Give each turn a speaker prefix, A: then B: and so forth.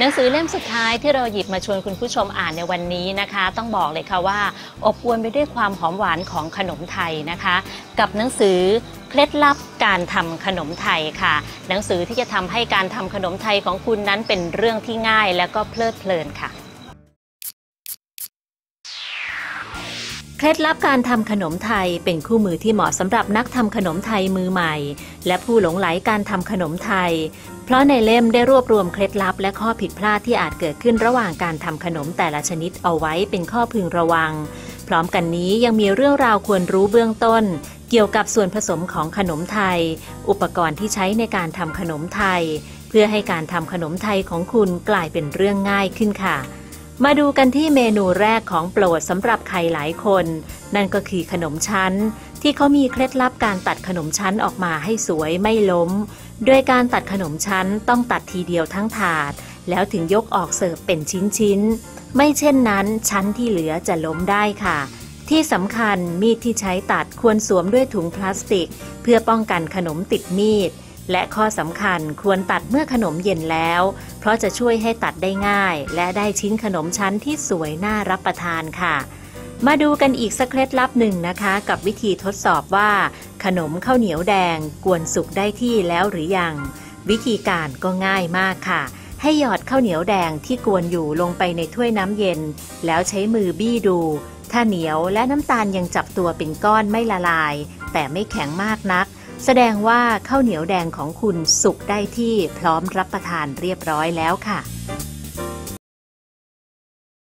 A: หนังสือเล่มสุดท้ายที่เราหยิบมาชวนคุณผู้ชมอ่านในวันนี้นะคะ ต้องบอกเลยค่ะว่า อบอวลไปด้วยความหอมหวานของขนมไทยนะคะ กับหนังสือเคล็ดลับการทำขนมไทยค่ะ หนังสือที่จะทำให้การทำขนมไทยของคุณนั้นเป็นเรื่องที่ง่ายและก็เพลิดเพลินค่ะ เคล็ดลับการทำขนมไทยเป็นคู่มือที่เหมาะสำหรับนักทำขนมไทยมือใหม่ และผู้หลงไหลการทำขนมไทย เพราะในเล่มได้รวบรวมเคล็ดลับและข้อผิดพลาดที่อาจเกิดขึ้นระหว่างการทำขนมแต่ละชนิดเอาไว้เป็นข้อพึงระวัง พร้อมกันนี้ยังมีเรื่องราวควรรู้เบื้องต้น เกี่ยวกับส่วนผสมของขนมไทย อุปกรณ์ที่ใช้ในการทำขนมไทย เพื่อให้การทำขนมไทยของคุณกลายเป็นเรื่องง่ายขึ้นค่ะ มาดูกันที่เมนูแรกของโปรดสำหรับใครหลายคน นั่นก็คือขนมชั้น ที่เขามีเคล็ดลับการตัดขนมชั้นออกมาให้สวยไม่ล้ม โดยการตัดขนมชั้นต้องตัดทีเดียวทั้งถาด แล้วถึงยกออกเสิร์ฟเป็นชิ้นๆ ไม่เช่นนั้นชั้นที่เหลือจะล้มได้ค่ะ ที่สำคัญมีดที่ใช้ตัดควรสวมด้วยถุงพลาสติก เพื่อป้องกันขนมติดมีด และข้อสำคัญควรตัดเมื่อขนมเย็นแล้ว เพราะจะช่วยให้ตัดได้ง่าย และได้ชิ้นขนมชั้นที่สวยน่ารับประทานค่ะ มาดูกันอีกสักเคล็ดลับหนึ่งนะคะ กับวิธีทดสอบว่า ขนมข้าวเหนียวแดง กวนสุกได้ที่แล้วหรือยัง วิธีการก็ง่ายมากค่ะ ให้หยอดข้าวเหนียวแดงที่กวนอยู่ลงไปในถ้วยน้ำเย็น แล้วใช้มือบี้ดู ถ้าเหนียวและน้ำตาลยังจับตัวเป็นก้อนไม่ละลาย แต่ไม่แข็งมากนัก แสดงว่าข้าวเหนียวแดงของคุณสุกได้ที่พร้อมรับประทานเรียบร้อยแล้วค่ะ